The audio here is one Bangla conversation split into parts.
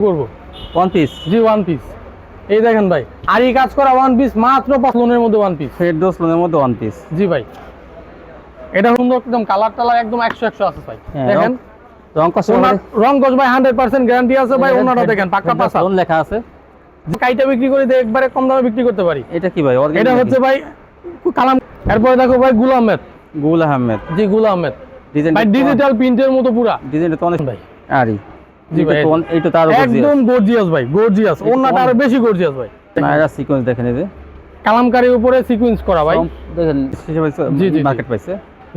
করব? ওয়ান পিস জি ওয়ান পিস এই দেখেন ভাই আর এই কাজ করা ওয়ান পিস মাত্র পাঁচ লোনের মধ্যে ওয়ান পিস ফেরদোস লোনের মধ্যে ওয়ান পিস জি ভাই। এটা সুন্দর একদম কালার টালার একদম একশো একশো আছে ভাই। হ্যাঁ, দেখেন। রং কষ্ট ওনার- রং কস ভাই হান্ড্রেড পার্সেন্ট গ্যারান্টি আছে ভাই ওনারা দেখেন পাক্কা পাঁচা। লেখা আছে। কাইটা বিক্রি করে একবারে কম দামে বিক্রি করতে পারি। এটা কি ভাই এটা হচ্ছে ভাই কালাম এরপরে দেখো ভাই গুল আহমেদ। গুল আহমেদ। জি গুল আহমেদ। ডিজিটাল প্রিন্টের মতো পুরা। ডিজাইনটা তো অনেক ভাই। আরি। জি তো আরও একদম গর্জিয়াস ভাই গর্জিয়াস এটা আরও বেশি গর্জিয়াস ভাই। নায়রা সিকোয়েন্স দেখেন এই যে। কালামকারীর উপরে সিকুয়েন্স করা ভাই। দেখেন জি, জি, জি। মার্কেট পাইছে।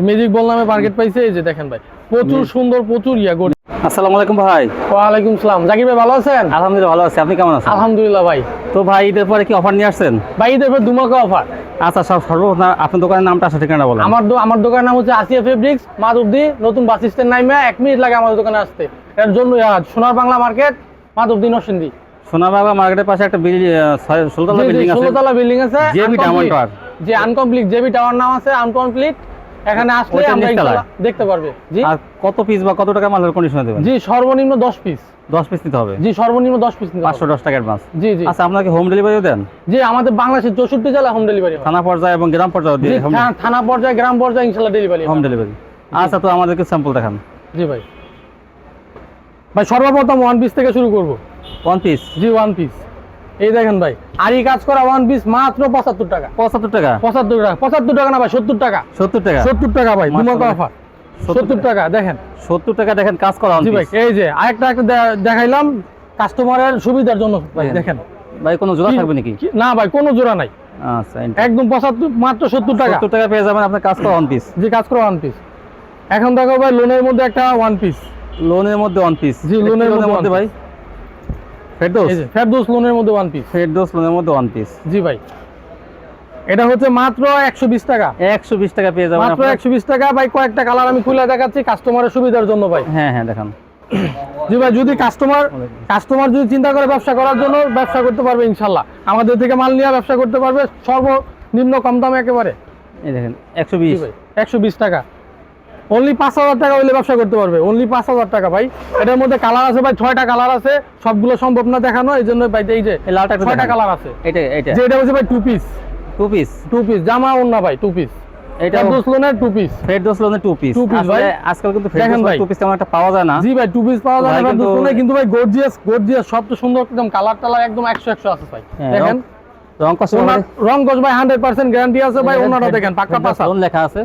ম্যাজিক বল নামে মার্কেট পাইছে এই যে দেখেন ভাই। প্রচুর সুন্দর প্রচুর ইয়া গর্জি আসসালামু আলাইকুম ভাই। ওয়ালাইকুম সালাম। জাকির ভাই ভালো আছেন? আলহামদুলিল্লাহ ভালো আছি। আপনি কেমন আছেন? আলহামদুলিল্লাহ ভাই। তো ভাই ঈদের পরে কি অফার নিয়ে আসছেন? ভাই ঈদের পর দুমাকা অফার আচ্ছা সব আপনার দোকানের নামটা আসলে ঠিকানা বলেন। আমার আমার দোকানের নাম হচ্ছে আসিয়া ফেব্রিক্স মাধবদি নতুন বাস স্ট্যান্ড নাইমে এক মিনিট লাগে আমাদের দোকানে আসতে। এর জন্য আহ, সোনার বাংলা মার্কেট মাধবদি নরসিংদী। সোনাবাবা মার্কেটের পাশে একটা ষোলতলা বিল্ডিং আছে। ষোলোতলা বিল্ডিং আছে JB Diamond Tower। যে আনকমপ্লিট জেবি টাওয়ার নাম আছে আনকমপ্লিট এখানে আসলে আমরা দেখতে পারবে। জি। আর কত পিস বা কত টাকা মালের কন্ডিশনে দেবেন? জি সর্বনিম্ন দশ পিস দশ পিস নিতে হবে? জি সর্বনিম্ন দশ পিস নিতে পাঁচশো হবে। দশ টাকা অ্যাডভান্স জি জি। আচ্ছা আপনাকে হোম ডেলিভারিও দেন? জি আমাদের বাংলাদেশের চৌষট্টি জেলা হোম ডেলিভারি হয়। থানা পর্যায়ে এবং গ্রাম পর্যায়ে দিয়ে হোম থানা পর্যায়ে গ্রাম পর্যায়ে ইনশাল্লাহ ডেলিভারি হোম ডেলিভারি আচ্ছা তো আমাদেরকে স্যাম্পল দেখান। জি ভাই। ভাই সর্বপ্রথম ওয়ান পিস থেকে শুরু করব। ওয়ান পিস জি ওয়ান পিস এই দেখেন ভাই আর এই কাজ করা ওয়ান পিস মাত্র পঁচাত্তর টাকা। পঁচাত্তর টাকা? পঁচাত্তর টাকা পঁচাত্তর টাকা না ভাই সত্তর টাকা। সত্তর টাকা? সত্তর টাকা ভাই দুমাকা অফার সত্তর টাকা। দেখেন। সত্তর টাকা দেখেন কাজ করা জি ভাই এই যে আরেকটা একটা দেখাইলাম কাস্টমারের সুবিধার জন্য ভাই দেখেন। ভাই কোনো জোড়া থাকবে নাকি? না ভাই কোনো জোড়া নাই। আচ্ছা একদম পঁচাত্তর মাত্র সত্তর টাকা। সত্তর টাকা পেয়ে যাবেন আপনার কাজ করা ওয়ান পিস যে কাজ করা ওয়ান পিস এখন দেখো ভাই লোনের মধ্যে একটা ওয়ান পিস লোনের মধ্যে ওয়ান পিস জি, লোনের মধ্যে ভাই? ফেরদোস ফেরদৌস লোনের মধ্যে ওয়ান পিস ফেরদোস লোনের মধ্যে ওয়ান পিস জি ভাই। এটা হচ্ছে মাত্র একশো বিশ টাকা। একশো বিশ টাকা পেয়ে যাবেন মাত্র একশো বিশ টাকা। ভাই কয়েকটা কালার আমি খুলে দেখাচ্ছি কাস্টমারের সুবিধার জন্য ভাই। হ্যাঁ হ্যাঁ দেখান। জি ভাই যদি কাস্টমার কাস্টমার যদি চিন্তা করে ব্যবসা করার জন্য ব্যবসা করতে পারবে ইনশাল্লাহ আমাদের থেকে মাল নিয়ে ব্যবসা করতে পারবে। সর্বনিম্ন কম দামে একেবারে। এই দেখেন একশো বিশ। একশো বিশ টাকা। অনলি পাঁচ হাজার টাকা হইলে ব্যবসা করতে পারবে। অনলি পাঁচ হাজার টাকা ভাই। এটার মধ্যে কালার আছে ভাই ছয়টা কালার আছে। সবগুলো সম্ভব না দেখানো এই জন্য ভাই এই যে লালটা ছয়টা কালার আছে। এটা এটা। হচ্ছে ভাই two piece two piece two piece জামা ওন্না ভাই টু পিস এটা এটা লোনের টু পিস ফেরদোস লোনের টু পিস Two piece ভাই। আজকাল কিন্তু দেখেন ফেরদোস টু পিস তেমন একটা পাওয়া যায় না। জি ভাই টু পিস পাওয়া যায় না কিন্তু- ভাই গর্জিয়াস গর্জিয়াস সব তো সুন্দর একদম কালার টালার একদম একশো একশো আছে ভাই। হ্যাঁ, দেখেন? রং- ওনার- গজ ভাই হান্ড্রেড পার্সেন্ট গ্যারান্টি আছে ভাই ওনাটা দেখেন পাক্কা পাসা লোন লেখা আছে।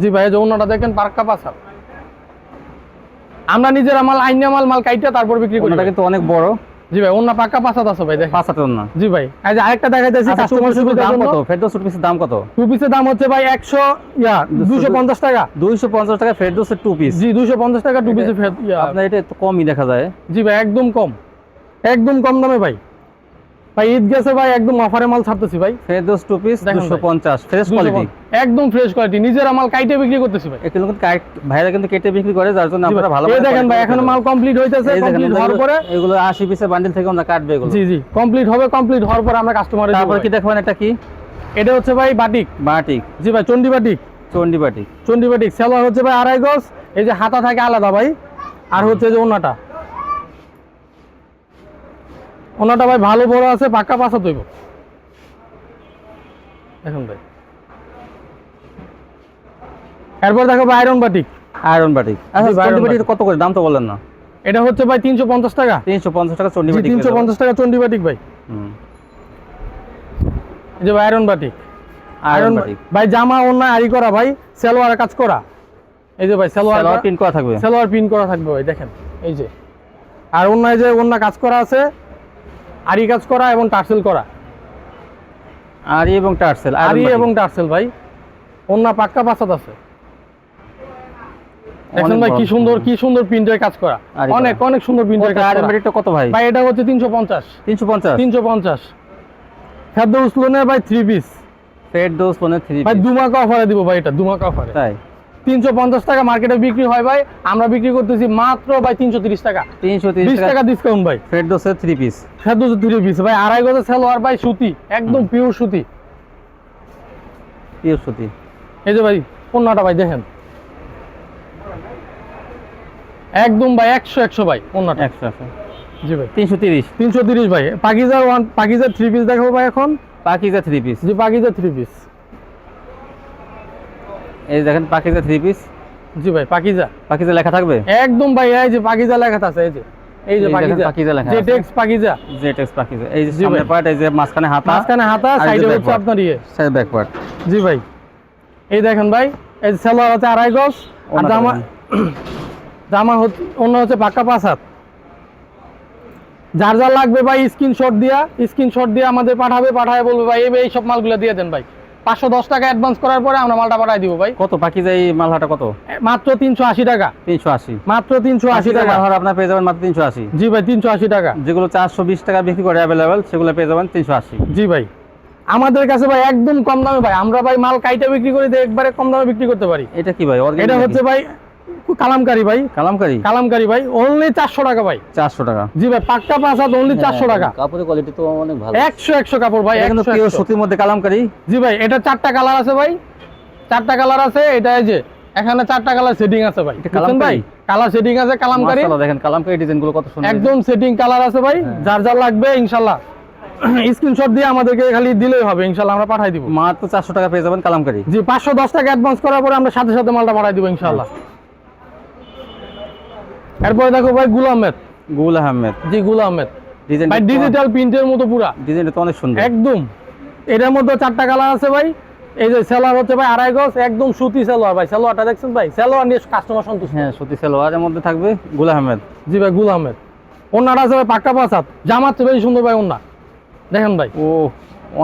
জি ভাই এই যে ওনাটা দেখেন পাক্কা পাসা আমরা নিজেরা মাল আইনা মাল মাল কাইটা তারপর বিক্রি করি। ভাই। কিন্তু অনেক বড়। জি ভাই ওনা পাক্কা পাসাত আছে ভাই দেখেন। পাঁচ হাজার না? জি ভাই এই যে আরেকটা দেখাইতেছি আচ্ছা, কাস্টমার এর সুবিধার দাম কত? ফেরদোস টু পিসের দাম কত? টু পিসের দাম হচ্ছে ভাই একশো ইয়া দুশো পঞ্চাশ টাকা। দুইশো পঞ্চাশ টাকা ফেরদোসের টু পিস জি দুশো পঞ্চাশ টাকা টু পিসে আপনার এটা কমই দেখা যায়। জি ভাই একদম কম। একদম কম দামে ভাই। ভাই ঈদ গেছে ভাই একদম অফারে মাল ছাড়তেছি ভাই। ফেরদোস টু পিস দেখেন দুশো ভাই। পঞ্চাশ। ফ্রেশ কোয়ালিটি একদম ফ্রেশ কোয়ালিটি নিজেরা মাল কাইটে বিক্রি করতেছি ভাই। এগুলো কিন্তু কাট- ভাইরা কিন্তু কেটে বিক্রি করে যার জন্য আপনারা ভালো এই দেখেন ভাই এখন মাল কমপ্লিট হইতেছে কমপ্লিট হওয়ার পরে। এগুলো আশি পিসের বান্ডিল থেকে আমরা কাটবে এগুলো। জি জি। কমপ্লিট হবে কমপ্লিট হওয়ার পরে আমরা কাস্টমারের তারপর কি দেখবেন এটা কি? এটা হচ্ছে ভাই বাটিক বাটিক জি ভাই চন্ডি বাটিক চন্ডি বাটিক চন্ডি বাটিক সেলোয়ার হচ্ছে ভাই আড়াই গজ। এই যে হাতা থাকে আলাদা ভাই। আর হচ্ছে যে ওনাটা ওনাটা ভাই ভালো বড় আছে পাক্কা পাশা তৈব। দেখুন ভাই। এরপর দেখো ভাই আয়রন বাটিক আয়রন বাটিক আচ্ছা চন্ডি বাটিক কত করে? দাম তো বলেন না। এটা হচ্ছে ভাই তিনশো পঞ্চাশ টাকা। তিনশো পঞ্চাশ টাকা চন্ডি বাটিক তিনশো পঞ্চাশ টাকা চন্ডি বাটিক ভাই। হুম। এই যে ভাই আয়রন বাটিক আয়রন বাটিক ভাই জামা অন্য আরি করা ভাই সেলোয়ার কাজ করা। এই যে ভাই সেলোয়ার প্রিন্ট করা থাকবে। সেলোয়ার পিন করা থাকবে ভাই দেখেন। এই যে। আর এই যে অন্য কাজ করা আছে আরি কাজ করা এবং টার্সেল করা। আরি এবং টার্সেল আরি এবং টার্সেল ভাই। অন্য পাক্কা পাসাত আছে। দেখেন ভাই কি সুন্দর কি সুন্দর প্রিন্টের কাজ করা। অনেক অনেক সুন্দর প্রিন্টের কাজ করা। বাটিকটা কত ভাই? ভাই এটা হচ্ছে তিনশো পঞ্চাশ। তিনশো পঞ্চাশ। তিনশো পঞ্চাশ। খাদ্য উসলনের ভাই থ্রি পিস ফেড ডোজ লোনের থ্রি ভাই দুমাকা অফারে দিব ভাই এটা দুমাকা অফারে তাই? তিনশো পঞ্চাশ টাকা মার্কেটে বিক্রি হয় ভাই। আমরা বিক্রি করতেছি মাত্র ভাই তিনশো তিরিশ টাকা। তিনশো তিরিশ টাকা। ডিসকাউন্ট ভাই। ফেড ডোজের থ্রি পিস খাদ্য থ্রি পিস ভাই। আড়াই গজে সেলোয়ার ভাই সুতি। একদম পিওর সুতি। পিওর সুতি। এই যে ভাই পণ্যটা ভাই দেখেন। একদম ভাই একশো একশো ভাই পণ্যটা। একশো একশো। জি ভাই। তিনশো তিরিশ। তিনশো তিরিশ ভাই। পাকিজার ওয়ান পাকিজার থ্রি পিস দেখাবো ভাই এখন। পাকিজা থ্রি পিস জি পাকিজার থ্রি পিস এই দেখেন পাকিজা থ্রি পিস জি ভাই পাকিজা। পাকিজা লেখা থাকবে? একদম ভাই এই যে পাকিজা লেখা আছে এই যে। এই যে পাকিজা। পাকিজা লেখা যে পাকিজা। জেটেক্স পাকিজা। এই যে জি ভাই। পার্ট এই যে মাঝখানে হাতা। মাঝখানে হাতা আর এই যে সাইডে হচ্ছে আপনার ইয়ে। সাইড ব্যাক পার্ট জি ভাই। এই দেখেন ভাই এই সালোয়ার আছে আড়াই গজ আর জামা জামা হচ্ছে অন্য হচ্ছে পাক্কা পাঁচ হাত। যার যার লাগবে ভাই স্ক্রিনশট দিয়া স্ক্রিনশট দিয়ে আমাদের পাঠাবে পাঠায় বলবে ভাই এই সব মালগুলো দিয়ে দেন ভাই। পাঁচশো দশ টাকা অ্যাডভান্স করার পরে আমরা মালটা পাঠাই দিব ভাই। কত? বাকি যাই মালহাটা কত? মাত্র তিনশো আশি টাকা। তিনশো আশি। মাত্র তিনশো আশি টাকা আপনার পেয়ে যাবেন মাত্র তিনশো আশি। জি ভাই তিনশো আশি টাকা। যেগুলো চারশো বিশ টাকা বিক্রি করে অ্যাভেলেবেল সেগুলো পেয়ে যাবেন তিনশো আশি। জি ভাই। আমাদের কাছে ভাই একদম কম দামে ভাই। আমরা ভাই মাল কাইটা বিক্রি করি একবারে কম দামে বিক্রি করতে পারি। এটা কি ভাই? এটা হচ্ছে ভাই কালামকারি ভাই। কালামকারি? কালামকারি ভাই অনলি চারশো টাকা ভাই। চারশো টাকা। জি ভাই পাক্কা পাঁচ হাত অনলি চারশো টাকা। কাপড়ের কোয়ালিটি তো অনেক ভালো। একশো একশো কাপড় ভাই এটা কিন্তু 100, পিওর সুতির মধ্যে কালামকারি? জি ভাই এটা চারটা কালার আছে ভাই। চারটা কালার আছে এটা এই যে এখানে চারটা কালার সেটিং আছে ভাই। বুঝছেন ভাই? কালার সেটিং আছে কালামকারি। দেখেন কালামকারি ডিজাইনগুলো কত সুন্দর। একদম সেটিং কালার আছে ভাই যার যার লাগবে ইনশাল্লাহ স্ক্রিনশট দিয়ে আমাদেরকে খালি দিলেই হবে ইনশাল্লাহ আমরা পাঠাই দিব। মাত্র চারশো টাকা পেয়ে যাবেন কালামকারি। জি পাঁচশো দশ টাকা অ্যাডভান্স করার পরে আমরা সাথে সাথে মালটা পাঠাই দিব ইনশাল্লাহ এরপরে দেখো ভাই গুল আহমেদ। গুল আহমেদ। জি গুল আহমেদ। ডিজাইন ভাই ডিজিটাল প্রিন্টের মতো পুরা। ডিজাইনটা তো অনেক সুন্দর। একদম। এটার মধ্যে চারটা কালার আছে ভাই। এই যে সেলোয়ার হচ্ছে ভাই আড়াই গজ একদম সুতি সেলোয়ার ভাই। সেলোয়ারটা দেখছেন ভাই? সেলোয়ার নিয়ে কাস্টমার সন্তুষ্ট। হ্যাঁ সুতি সালোয়ারের মধ্যে থাকবে গুল আহমেদ। জি ভাই গুল আহমেদ। ওনাটা আছে ভাই পাক্কা পাঁচাত। জামার চেয়ে বেশি সুন্দর ভাই ওনা দেখেন ভাই। ও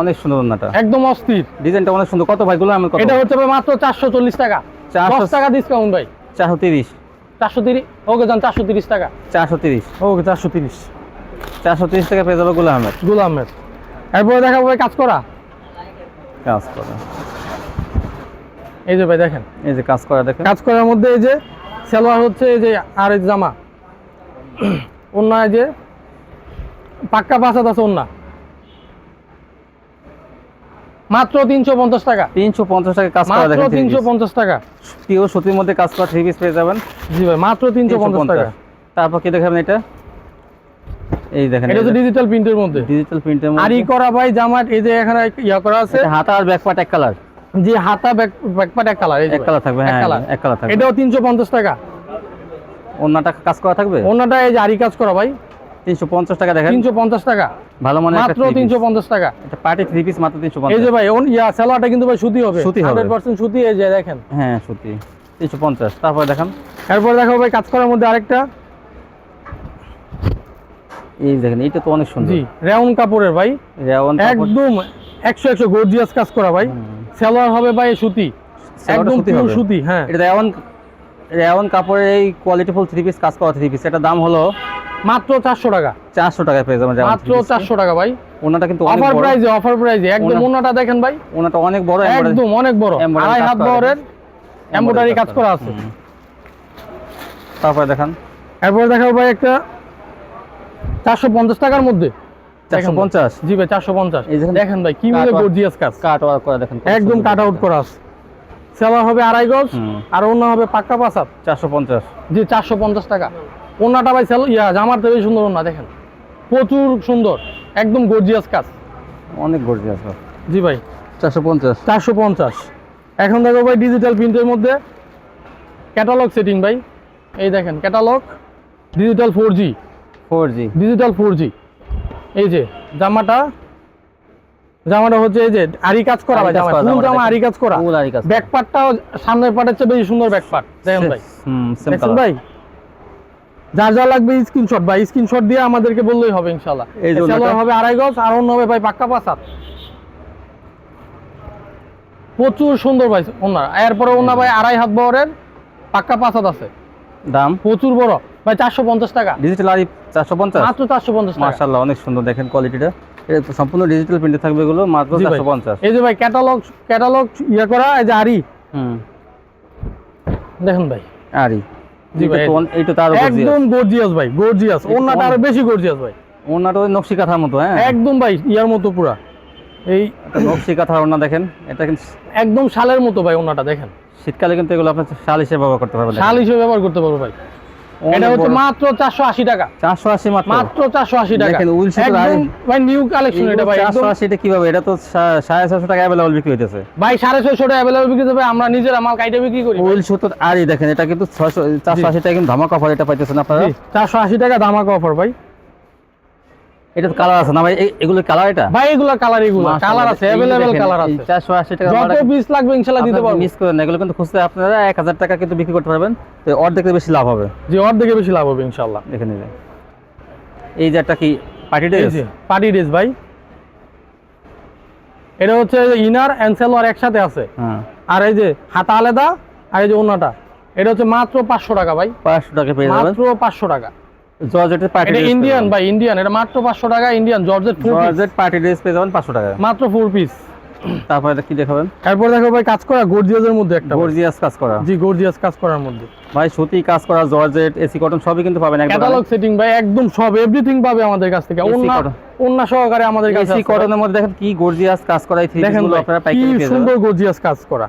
অনেক সুন্দর ওন্নাটা। একদম অস্থির। ডিজাইনটা অনেক সুন্দর। কত ভাই? গুল আহমেদ কত? এটা হচ্ছে ভাই মাত্র চারশো চল্লিশ টাকা। 400 দশ টাকা ডিসকাউন্ট ভাই। চারশো তিরিশ। চারশো তিরিশ। ওকে যান চারশো তিরিশ টাকা। চারশো তিরিশ। ওকে চারশো তিরিশ। চারশো তিরিশ টাকা পেয়ে যাবে গুল আহমেদ। গুল আহমেদ। এরপরে দেখাবো কাজ করা। কাজ করা। এই যে ভাই দেখেন। এই যে কাজ করা দেখেন। কাজ করার মধ্যে এই যে সালোয়ার হচ্ছে এই যে আর জামা। অন্য যে পাক্কা পাঁচাত আছে অন্য মাত্র তিনশো পঞ্চাশ টাকা। তিনশো পঞ্চাশ টাকা কাজ করা দেখেন তিনশো পঞ্চাশ টাকা। পিওর সুতির মধ্যে কাজ করা থ্রি পিস পেয়ে যাবেন। জি ভাই মাত্র তিনশো পঞ্চাশ টাকা। তারপর কি দেখাবেন এটা? এই দেখেন এটা হচ্ছে ডিজিটাল প্রিন্টের মধ্যে। ডিজিটাল প্রিন্টের আর ই করা ভাই জামার এই যে এখানে ইয়া করা আছে। এটা হাতা আর ব্যাক পার্ট এক কালার যে হাতা ব্যাক ব্যাকপার্ট এক কালার এই এক কালার থাকবে হ্যাঁ এক কালার থাকবে। এটাও তিনশো পঞ্চাশ টাকা। অন্যটা কাজ করা থাকবে? অন্যটা এই যে আরি কাজ করা ভাই। টাকা দেখেন। টাকা। ভালো মানে মাত্র টাকা। এটা পার্টি থ্রি পিস মাত্র তিনশো এই যে ভাই ওন- ইয়া সালোয়ারটা কিন্তু ভাই সুতি হবে। সুতি হবে। হান্ড্রেড পার্সেন্ট সুতি এই যে দেখেন। হ্যাঁ সুতি। তিনশো পঞ্চাশ। তারপরে দেখান। এরপর দেখো ভাই কাজ করার মধ্যে আরেকটা। এই দেখেন এটা তো অনেক সুন্দর। জি রেউন কাপড়ের ভাই। রেওয়ান একদম একশো একশো গর্জিয়াস কাজ করা ভাই। হুম। হবে ভাই সুতি। একদম সুতি হ্যাঁ। এটা রেওয়ান রেওয়ান কাপড়ের এই কোয়ালিটিফুল থ্রি পিস কাজ করা থ্রি পিস এটা দাম হলো মাত্র চারশো টাকা। চারশো টাকায় পেয়ে যাবেন মাত্র চারশো টাকা ভাই। ওনাটা কিন্তু অফার প্রাইজে অফার প্রাইজে একদম ওনাটা দেখেন ভাই। ওনাটা অনেক বড় একদম অনেক বড়। আড়াই হাত বহরের এমব্রয়ডারি কাজ করা আছে। তারপরে দেখান। এরপর দেখাবো ভাই একটা চারশো পঞ্চাশ টাকার মধ্যে। চারশো। পঞ্চাশ? জি ভাই চারশো পঞ্চাশ। দেখেন, ভাই কি গর্জিয়াস কাজ। কাট ওয়ার্ক করা দেখেন একদম কাট আউট করা আছে। সেলার হবে আড়াই গজ আর অন্য হবে পাক্কা পাসাত চারশো পঞ্চাশ। জি চারশো পঞ্চাশ টাকা। ওনাটা ভাই সেল ইয়া জামার থেকে সুন্দর ওনা দেখেন। প্রচুর সুন্দর একদম গর্জিয়াস কাজ। অনেক গর্জিয়াস কাজ। জি ভাই। চারশো পঞ্চাশ। চারশো পঞ্চাশ। এখন দেখো ভাই ডিজিটাল প্রিন্টের মধ্যে ক্যাটালগ সেটিং ভাই। এই দেখেন catalogue digital four G four G digital four G এই যে জামাটা জামাটা হচ্ছে এই যে আরি কাজ করা ভাই জামা ফুল জামা। আরি কাজ করা। ফুল আরি কাজ করা। ব্যাক পার্টটাও সামনের পার্টের চেয়ে বেশি সুন্দর ব্যাক পার্ট দেখেন ভাই। হুম সেম দেখছেন কালার ভাই? যার যা লাগবে স্ক্রিনশট ভাই স্ক্রিনশট দিয়ে আমাদেরকে বললেই হবে ইনশাল্লাহ এই যে হবে আড়াই গজ আর অন্য হবে ভাই পাক্কা পাঁচ হাত প্রচুর সুন্দর ভাই ওনার এরপরে ওনার ভাই আড়াই হাত বহরের পাক্কা পাঁচাত আছে। দাম? প্রচুর বড়। ভাই চারশো পঞ্চাশ টাকা। ডিজিটাল আরি চারশো পঞ্চাশ? মাত্র চারশো পঞ্চাশ মার্শাল্লাহ অনেক সুন্দর দেখেন কোয়ালিটিটা সম্পূর্ণ ডিজিটাল প্রিন্টে থাকবে এগুলো মাত্র চারশো পঞ্চাশ। এই যে ভাই ক্যাটালগ ক্যাটালগ ইয়ে করা এই যে আরি। হুম। দেখেন ভাই। আরি। জি ভাই, এইটা তো একদম গর্জিয়াস ভাই গর্জিয়াস ওনাটা আরও বেশি গর্জিয়াস ভাই। ওনাটা নকশি কাঁথার মতো হ্যাঁ? একদম ভাই ইয়ার মতো পুরা। এই নকশি ওনা দেখেন এটা কিন্তু একদম শালের মতো ভাই ওনাটা দেখেন। শীতকালে কিন্তু এগুলো আপনার শাল হিসেবে ব্যবহার করতে পারবেন। শাল হিসেবে ব্যবহার করতে পারব ভাই। এটা হচ্ছে মাত্র চারশো আশি টাকা। চারশো আশি মাত্র। টাকা। দেখেন, ভাই নিউ কালেকশন এটা ভাই চারশো একদম আশি এটা কীভাবে? এটা তো টাকা অ্যাভেলেবল বিক্রি হইতেছে। ভাই সাড়ে ছয়শো টাকা অ্যাভেলেবল বিক্রি হবে আমরা নিজেরা মাল কাইটা বিক্রি করি। উইল সুতোর আরই দেখেন এটা কিন্তু ছশো চারশো আশি টাকা কিন্তু ধামাকা অফার এটা পাইতেছেন আপনারা? চারশো আশি টাকা ধামাকা অফার ভাই। এটা তো কালার আছে না ভাই? এগুলো কালার এটা? ভাই এগুলো কালার এগুলো। কালার আছে অ্যাভেলেবল কালার আছে। চারশো আশি টাকা যত পিস লাগবে ইনশাল্লাহ দিতে পারব। মিস করেন না এগুলো কিন্তু খুঁজতে আপনারা এক হাজার টাকা কিন্তু বিক্রি করতে পারবেন। তো অর্ধেকের বেশি লাভ হবে। যে অর্ধেকে বেশি লাভ হবে দেখে নিলে এই যে। একটা কি পার্টি ড্রেস পার্টি ড্রেস ভাই। এটা হচ্ছে ইনার অ্যান্ড সেলোয়ার একসাথে আছে। হ্যাঁ। আর এই যে হাতা আলাদা আর এই যে অন্যটা এটা হচ্ছে মাত্র পাঁচশো টাকা ভাই। পাঁচশো টাকা পেয়ে যাবেন। মাত্র পাঁচশো টাকা। জর্জেটের পার্টি এটা ইন্ডিয়ান ভাই ইন্ডিয়ান এটা মাত্র পাঁচশো টাকা Indian georgette four georgette party dress পেয়ে যাবেন পাঁচশো টাকা। মাত্র ফোর পিস তারপরে এটা কি দেখাবেন? তারপর দেখো ভাই কাজ করা গর্জিয়াসের মধ্যে একটা গর্জিয়াস কাজ করা। জি গর্জিয়াস কাজ করার মধ্যে। ভাই সুতি কাজ করা জর্জেট এসি কটন সবই কিন্তু পাবেন একদম। ক্যাটালগ সেটিং ভাই একদম সব এভরিথিং পাবে আমাদের কাছ থেকে। অন্য অন্য সহকারে আমাদের কাছে এসি কটনের মধ্যে দেখেন কি গর্জিয়াস কাজ করা এই থ্রি আপনারা কি পাইকারি পেয়ে সুন্দর গর্জিয়াস কাজ করা।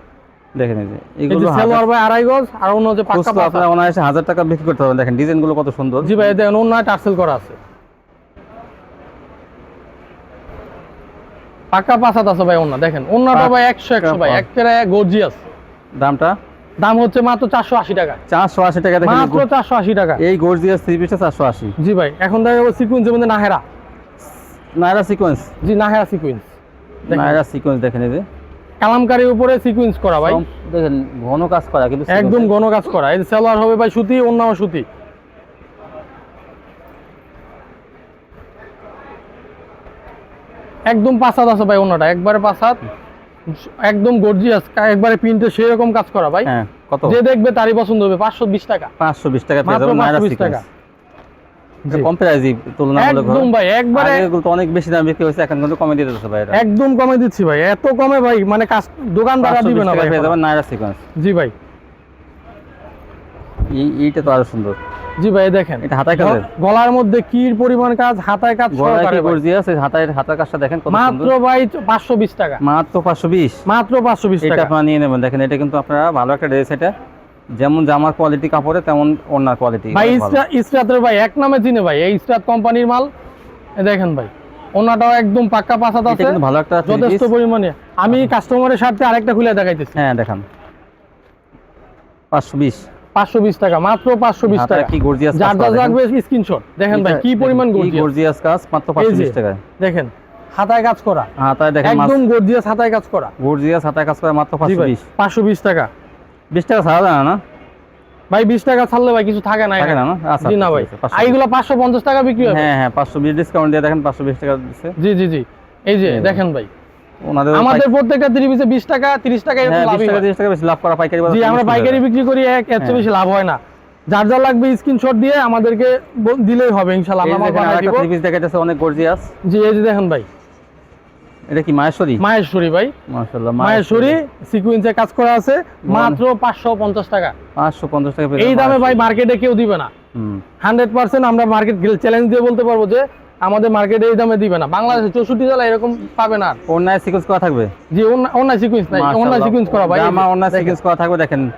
দেখেন এই যে এগুলো সালোয়ার ভাই আড়াই গজ আর অন্য হচ্ছে পাক্কা আপনারা অনায়াসে হাজার টাকা বিক্রি করতে পারবেন। দেখেন ডিজাইনগুলো কত সুন্দর। জি ভাই দেখেন অন্য টার্সেল করা আছে। পাক্কা পাসাত আছে ভাই অন্য। দেখেন অন্যটা ভাই একশো একশো ভাই পাক্কা। একেবারে গর্জিয়াস দামটা? দাম হচ্ছে মাত্র চারশো আশি টাকা। চারশো আশি টাকা দেখেন মাত্র চারশো আশি টাকা। এই গর্জিয়াস থ্রি পিসটা চারশো আশি। জি ভাই এখন দেখা যাব সিকুয়েন্সের মধ্যে নাহেরা। নায়রা সিকোয়েন্স জি নাহেরা সিকুয়েন্স। নায়রা সিকোয়েন্স দেখেন এই যে। কালামকারীর উপরে সিকুয়েন্স করা ভাই। দেখেন ঘন কাজ করা কিন্তু একদম ঘন কাজ করা। সালোয়ার হবে ভাই সুতি অন্যান্য সুতি। একদম আছে ভাই অন্যটা একবারে পাসাদ। একদম গর্জিয়াস একবারে প্রিন্টে সেই রকম কাজ করা ভাই। হ্যাঁ কত? যে দেখবে তারই পছন্দ হবে পাঁচশো বিশ টাকা। পাঁচশো বিশ টাকা মাত্র পাঁচশো বিশ টাকা। কম প্রাইজই তুলনামূলক একদম ভাই একবারে এগুলো তো অনেক বেশি দাম বিক্রি হয়েছে এখন কিন্তু কমে দিয়ে দিতেছে ভাই এটা। একদম কমে দিচ্ছি ভাই এত কমে ভাই মানে দোকানদাররা দিবে না ভাই যাবেন নায়রা সিকোয়েন্স জি ভাই। এই এইটা তো আরও সুন্দর। জি ভাই দেখেন। এটা হাতায়? গ- গলার মধ্যে কি পরিমাণ কাজ হাতায় কাজ সহকারে ভাই। হাতায় হাতার কাজটা দেখেন কত মাত্র ভাই পাঁচশো বিশ টাকা। মাত্র পাঁচশো বিশ। মাত্র পাঁচশো বিশ এটা টাকা। আপনারা নিয়ে নেবেন। দেখেন এটা কিন্তু আপনারা ভালো একটা ড্রেস এটা। যেমন জামার কোয়ালিটি কাপড়ে তেমন ওনার কোয়ালিটি ভাই ইস্টাতের ভাই এক নামে চিনে ভাই এই ইস্টাত কোম্পানির মাল। দেখেন ভাই ওনাটাও একদম পাক্কা পাসাত আছে ভালো একটা যথেষ্ট পরিমাণে। আমি কাস্টমারের স্বার্থে আরেকটা খুলে দেখাইতেছি। হ্যাঁ দেখান। পাঁচশো বিশ। পাঁচশো বিশ টাকা মাত্র পাঁচশো বিশ হাতায় টাকা। কি গর্জিয়াস যার যার লাগবে স্ক্রিনশট দেখেন ভাই কি পরিমাণ গর্জিয়াস গর্জিয়াস কাজ মাত্র এই পাঁচশো যে বিশ টাকায়। দেখেন হাতায় কাজ করা। হাতায় দেখেন একদম গর্জিয়াস হাতায় কাজ করা। গর্জিয়াস হাতায় কাজ করা মাত্র জি পাঁচশো ভাই বিশ। পাঁচশো বিশ টাকা। বিশ টাকা ছাড়া যায় না ভাই বিশ টাকা ছাড়লে ভাই কিছু থাকে না থাকে না না? আচ্ছা জি না ভাই। আছে, 520 আর এইগুলো পাঁচশো পঞ্চাশ টাকা বিক্রি হবে হ্যাঁ হ্যাঁ পাঁচশো বিশ ডিসকাউন্ট দিয়ে দেখেন পাঁচশো বিশ টাকা দিচ্ছে। জি জি জি। এই যে দেখেন ভাই। আমাদের প্রত্যেকটা ত্রিপিসে বিশ টাকা তিরিশ টাকা এরকম হ্যাঁ বিশ লাভই টাকা হয়। তিরিশ টাকা বেশি লাভ করা পাইকারি বাজার জি আমরা পাইকারি বিক্রি করি এক চেয়ে হ্যাঁ। বেশি লাভ হয় না। যার যা লাগবে স্ক্রিনশট দিয়ে আমাদেরকে দিলেই হবে ইনশাআল্লাহ। আমরা দেখেন বানাই আরেকটা দিব। দেখা যাচ্ছে অনেক গর্জিয়াস জি এই যে দেখেন ভাই। এটা কি মায়েশ্বরী ভাই। মাশাআল্লাহ সিকুয়েন্সে কাজ করা আছে মাত্র পাঁচশো পঞ্চাশ টাকা। পাঁচশো পঞ্চাশ টাকা এই দামে ভাই মার্কেটে কেউ দিবে না। হুম। হান্ড্রেড পার্সেন্ট আমরা মার্কেট চ্যালেঞ্জ দিয়ে বলতে পারব যে আমাদের মার্কেটে এই দামে দিবে না। বাংলাদেশে চৌষট্টি জেলা এরকম পাবে না। অন্যায় সিকোয়েন্স করা থাকবে? জি অন্য- অন্য সিকুয়েন্স নাই। মাশাআল্লাহ। সিকুয়েন্স করা ভাই। অন্যায় দেখেন। সিকোয়েন্স করা থাকবে দেখেন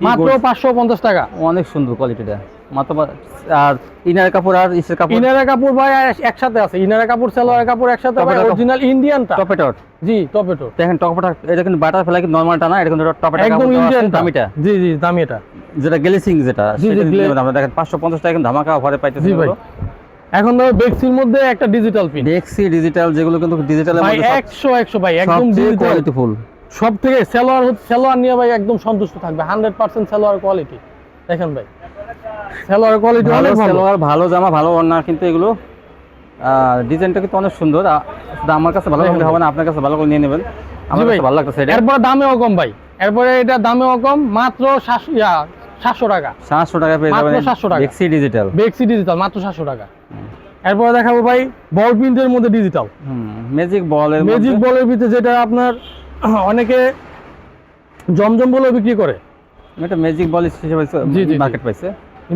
মাত্র গর্জ- পাঁচশো পঞ্চাশ টাকা। অনেক সুন্দর কোয়ালিটিটা মাত্র পা- আর ইনার কাপড় আর ইসের কাপড় ইনারের কাপড় ভাই একসাথে আছে। ইনারের কাপড় সালোয়ারের কাপড় একসাথে ভাই অরিজিনাল ইন্ডিয়ানটা টপেটর? জি টপেটো দেখেন টপটা এটা কিন্তু বাটার ফেলা কিন্তু নর্মালটা না এটা কিন্তু টপেটা একদম ইন্ডিয়ান দামিটা। জি জি দামি এটা। যেটা গ্লেসিং যেটা সেটা জি, দিয়ে গ্লে- আমরা দেখেন পাঁচশো পঞ্চাশ টাকা কিন্তু ধামাকা অফারে পাইতেছি জি ভাই। এখন ধরো বেক্সির মধ্যে একটা ডিজিটাল পিন ডিজিটাল যেগুলো কিন্তু ডিজিটালের ভাই একদম একদম কোয়ালিটি ফুল সব থেকে সালোয়ার সালোয়ার নিয়ে ভাই একদম সন্তুষ্ট থাকবে হান্ড্রেড পার্সেন্ট সালোয়ার কোয়ালিটি দেখেন ভাই। সালোয়ার কোয়ালিটি অনেক ভালো। সালোয়ার ভালো জামা ভালো ওড়না কিন্তু এগুলো ডিজাইনটা কিন্তু অনেক সুন্দর। শুধু আমার কাছে ভালো লাগলে হবে না আপনার কাছে ভালো করে নিয়ে নেবেন। আমার কাছে ভালো লাগতেছে এটা। এরপরে দামেও কম ভাই। এরপরে এটা দামেও কম মাত্র সাতশো সাতশো টাকা। সাতশো টাকা পেয়ে যাবেন 700 টাকা। ডেক্সি ডিজিটাল বেক্সি ডিজিটাল মাত্র সাতশো টাকা। এরপরে দেখাবো ভাই বল প্রিন্টের মধ্যে ডিজিটাল ম্যাজিক বলের ম্যাজিক বলের ভিতরে যেটা আপনার অনেকে জমজম বলে বিক্রি করে। এটা ম্যাজিক বল হিসেবে। মার্কেট পাইছে।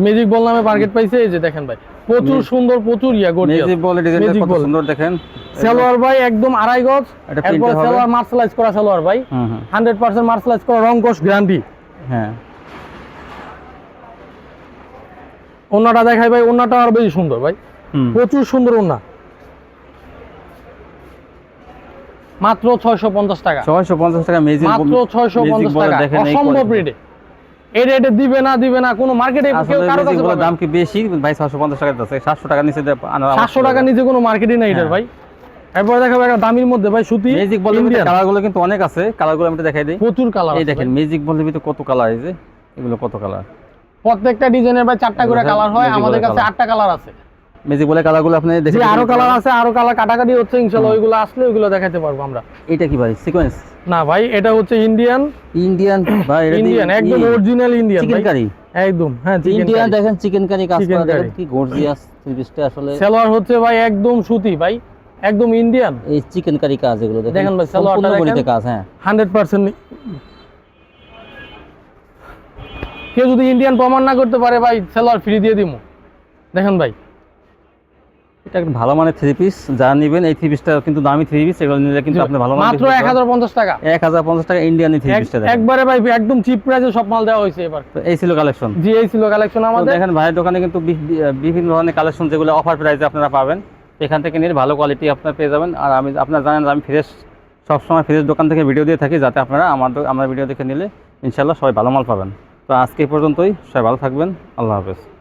ম্যাজিক বল নামে মার্কেট পাইছে এই যে দেখেন ভাই। প্রচুর সুন্দর প্রচুর ইয়া ম্যাজিক বলের ডিজাইনটা কত সুন্দর দেখেন। সালোয়ার ভাই একদম আড়াই গজ। এরপর সালোয়ার করা সালোয়ার ভাই। হুম হুম। হান্ড্রেড করা রং গ্যারান্টি হ্যাঁ। ওনাটা দেখাই ভাই ওনাটা আর বেশি সুন্দর ভাই। প্রচুর সুন্দর ওনা মাত্র ছয়শো পঞ্চাশ টাকা। ছয়শো পঞ্চাশ টাকা মেজিক মাত্র ছয়শো Magic পঞ্চাশ বলে টাকা। দেখেন অসম্ভব। রেটে এই রেটে দিবে না দিবে না কোনো মার্কেটে কেউ কারও কাছে দাম কি বেশি? ভাই 750 টাকা আছে সাতশো টাকা নিচে দিয়ে আনা আমার সাতশো টাকা নিচে কোনো মার্কেটই নাই এটার হ্যাঁ। ভাই। এরপরে দেখাবো একটা দামির মধ্যে ভাই সুতি মেজিক বলে Indian। কালার কিন্তু অনেক আছে। কালারগুলো আমি দেখাই দিই। প্রচুর কালার এই দেখেন ভিতরে কত কালার এই যে? এগুলো কত কালার প্রত্যেকটা ডিজাইনের ভাই চারটা করে কালার হয়। আমাদের কাছে আটটা কালার আছে। মেজিক বলে কালারগুলো আপনি দেখে আরও কালার আছে আরও কালার কাটাকাটি হচ্ছে ইনশাল্লাহ ওইগুলো আসলে ওইগুলো দেখাতে পারব আমরা। এটা কি ভাই? সিকোয়েন্স না ভাই এটা হচ্ছে ইন্ডিয়ান ইন্ডিয়ান ভাই ইন্ডিয়ান একদম অরিজিনাল ইন্ডিয়ান চিকেন কারি একদম হ্যাঁ চিকেন ইন্ডিয়ান দেখেন চিকেন কারি কাজ করা দেখেন কি গর্জিয়াস আসলে। সালোয়ার হচ্ছে ভাই একদম সুতি ভাই একদম ইন্ডিয়ান এই চিকেন কারি কাজ এগুলো দেখেন ভাই, সালোয়ারটা দেখেন। কাজ হ্যাঁ। হান্ড্রেড পার্সেন্ট কেউ যদি ইন্ডিয়ান প্রমাণ না করতে পারে ভাই সালোয়ার ফ্রি দিয়ে দিব দেখেন ভাই। এটা একটা ভালো মানের থ্রি পিস যা নেবেন এই থ্রি পিসটা কিন্তু দামি থ্রি পিস এগুলো নিলে কিন্তু আপনি ভালো মাত্র এক হাজার পঞ্চাশ টাকা। এক হাজার পঞ্চাশ টাকা ইন্ডিয়ান থ্রি পিসটা একবারে ভাই একদম চিপ প্রাইসে সব মাল দেওয়া হয়েছে এবার। তো এই ছিল কালেকশন জি এই ছিল কালেকশন আমাদের। দেখেন ভাইয়ের দোকানে কিন্তু বিভিন্ন ধরনের কালেকশন যেগুলো অফার প্রাইসে আপনারা পাবেন এখান থেকে নিলে ভালো কোয়ালিটি আপনারা পেয়ে যাবেন। আর আমি আপনারা জানেন যে আমি ফ্রেশ সবসময় ফ্রেশ দোকান থেকে ভিডিও দিয়ে থাকি যাতে আপনারা আমার আমার ভিডিও দেখে নিলে ইনশাল্লাহ সবাই ভালো মাল পাবেন। তো আজকে পর্যন্তই সবাই ভালো থাকবেন আল্লাহ হাফেজ।